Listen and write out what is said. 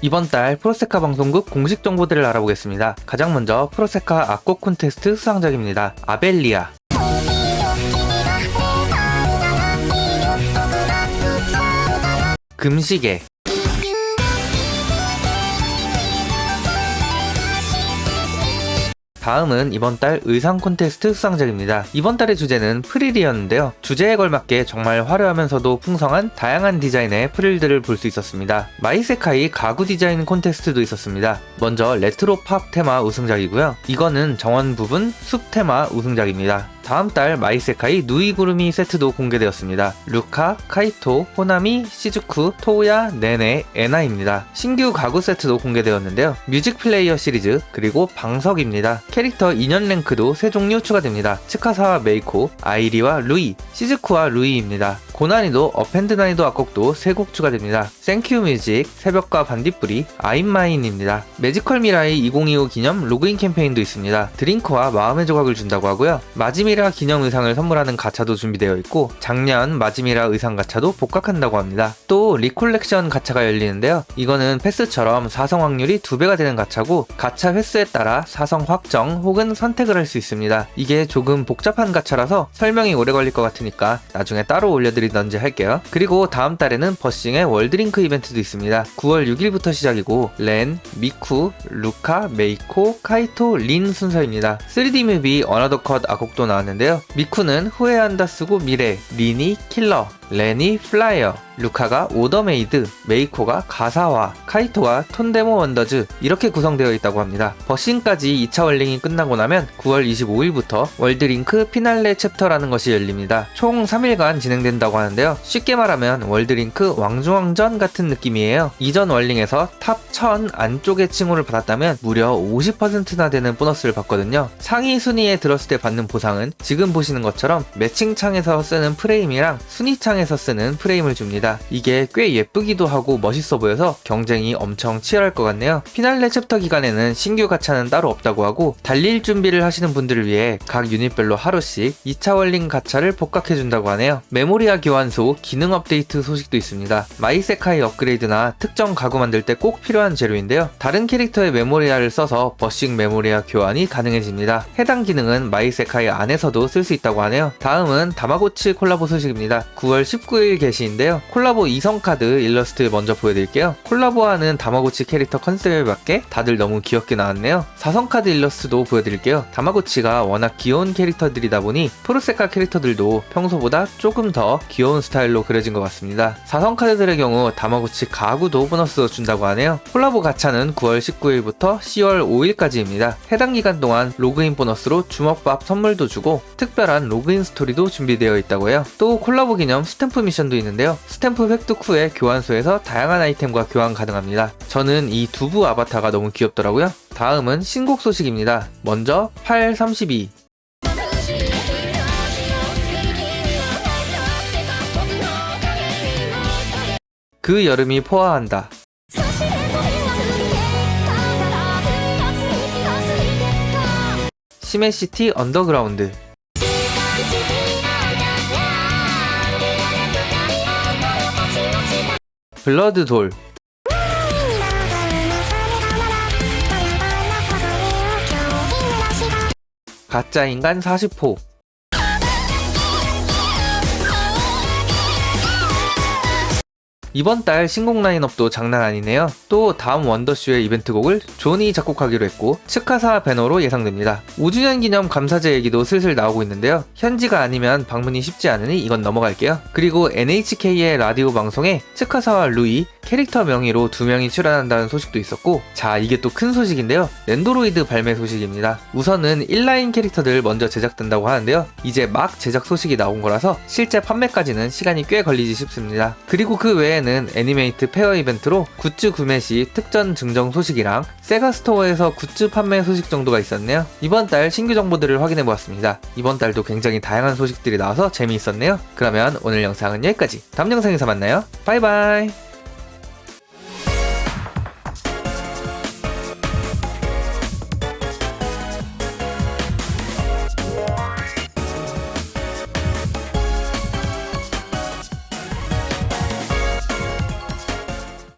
이번 달 프로세카 방송국 공식 정보들을 알아보겠습니다. 가장 먼저 프로세카 악곡 콘테스트 수상작입니다. 아벨리아. 금시계 다음은 이번 달 의상 콘테스트 수상작입니다. 이번 달의 주제는 프릴이었는데요. 주제에 걸맞게 정말 화려하면서도 풍성한 다양한 디자인의 프릴들을 볼 수 있었습니다. 마이세카이 가구 디자인 콘테스트도 있었습니다. 먼저 레트로 팝 테마 우승작이고요. 이거는 정원 부분 숲 테마 우승작입니다. 다음 달 마이세카이 누이구르미 세트도 공개되었습니다. 루카, 카이토, 호나미, 시즈쿠, 토우야, 네네, 에나입니다. 신규 가구 세트도 공개되었는데요. 뮤직 플레이어 시리즈, 그리고 방석입니다. 캐릭터 2년 랭크도 세 종류 추가됩니다. 츠카사와 메이코, 아이리와 루이, 시즈쿠와 루이입니다. 고난이도, 어펜드 난이도 악곡도 3곡 추가됩니다. 생큐 뮤직, 새벽과 반딧불이, 아임마인입니다. 매지컬 미라이 2025 기념 로그인 캠페인도 있습니다. 드링크와 마음의 조각을 준다고 하고요. 마지미라 기념 의상을 선물하는 가차도 준비되어 있고 작년 마지미라 의상 가차도 복각한다고 합니다. 또 리콜렉션 가차가 열리는데요. 이거는 패스처럼 사성 확률이 2배가 되는 가차고 가차 횟수에 따라 사성 확정 혹은 선택을 할 수 있습니다. 이게 조금 복잡한 가차라서 설명이 오래 걸릴 것 같으니까 나중에 따로 올려드 리던지 할게요. 그리고 다음 달에는 버싱의 월드링크 이벤트도 있습니다. 9월 6일부터 시작이고 렌, 미쿠, 루카, 메이코, 카이토, 린 순서입니다. 3D 뮤비 어나더 컷 악곡도 나왔는데요. 미쿠는 후회한다 쓰고 미래, 린이 킬러, 렌이 플라이어, 루카가 오더메이드, 메이코가 가사와, 카이토가 톤데모 원더즈 이렇게 구성되어 있다고 합니다. 버싱까지 2차 월링이 끝나고 나면 9월 25일부터 월드링크 피날레 챕터라는 것이 열립니다. 총 3일간 진행된다고 하는데요. 쉽게 말하면 월드링크 왕중왕전 같은 느낌이에요. 이전 월링에서 탑 1000 안쪽의 칭호를 받았다면 무려 50%나 되는 보너스를 받거든요. 상위 순위에 들었을 때 받는 보상은 지금 보시는 것처럼 매칭창에서 쓰는 프레임이랑 순위창에서 쓰는 프레임을 줍니다. 이게 꽤 예쁘기도 하고 멋있어 보여서 경쟁이 엄청 치열할 것 같네요. 피날레 챕터 기간에는 신규 가차는 따로 없다고 하고 달릴 준비를 하시는 분들을 위해 각 유닛별로 하루씩 2차 월링 가차를 복각해준다고 하네요. 메모리아 교환소 기능 업데이트 소식도 있습니다. 마이세카이 업그레이드나 특정 가구 만들 때 꼭 필요한 재료인데요. 다른 캐릭터의 메모리아를 써서 버싱 메모리아 교환이 가능해집니다. 해당 기능은 마이세카이 안에서도 쓸 수 있다고 하네요. 다음은 다마고치 콜라보 소식입니다. 9월 19일 게시인데요. 콜라보 이성 카드 일러스트 먼저 보여드릴게요. 콜라보하는 다마고치 캐릭터 컨셉에 맞게 다들 너무 귀엽게 나왔네요. 사성 카드 일러스트도 보여드릴게요. 다마고치가 워낙 귀여운 캐릭터들이다 보니 프로세카 캐릭터들도 평소보다 조금 더 귀여운 스타일로 그려진 것 같습니다. 사성 카드들의 경우 다마고치 가구도 보너스 준다고 하네요. 콜라보 가차는 9월 19일부터 10월 5일까지입니다. 해당 기간 동안 로그인 보너스로 주먹밥 선물도 주고 특별한 로그인 스토리도 준비되어 있다고 해요. 또 콜라보 기념 스탬프 미션도 있는데요. 스탬프 획득 후에 교환소에서 다양한 아이템과 교환 가능합니다. 저는 이 두부 아바타가 너무 귀엽더라고요. 다음은 신곡 소식입니다. 먼저 832 그 여름이 포화한다. 시메시티 언더그라운드 블러드 돌. 가짜 인간 40호 이번 달 신곡 라인업도 장난 아니네요. 또 다음 원더쇼의 이벤트 곡을 존이 작곡하기로 했고 츠카사 배너로 예상됩니다. 5주년 기념 감사제 얘기도 슬슬 나오고 있는데요. 현지가 아니면 방문이 쉽지 않으니 이건 넘어갈게요. 그리고 NHK의 라디오 방송에 츠카사와 루이 캐릭터 명의로 두 명이 출연한다는 소식도 있었고 자 이게 또 큰 소식인데요. 랜도로이드 발매 소식입니다. 우선은 1라인 캐릭터들 먼저 제작된다고 하는데요. 이제 막 제작 소식이 나온 거라서 실제 판매까지는 시간이 꽤 걸리지 싶습니다. 그리고 그 외 에는 애니메이트 페어 이벤트로 굿즈 구매 시 특전 증정 소식이랑 세가 스토어에서 굿즈 판매 소식 정도가 있었네요. 이번 달 신규 정보들을 확인해 보았습니다. 이번 달도 굉장히 다양한 소식들이 나와서 재미있었네요. 그러면 오늘 영상은 여기까지. 다음 영상에서 만나요. 바이바이.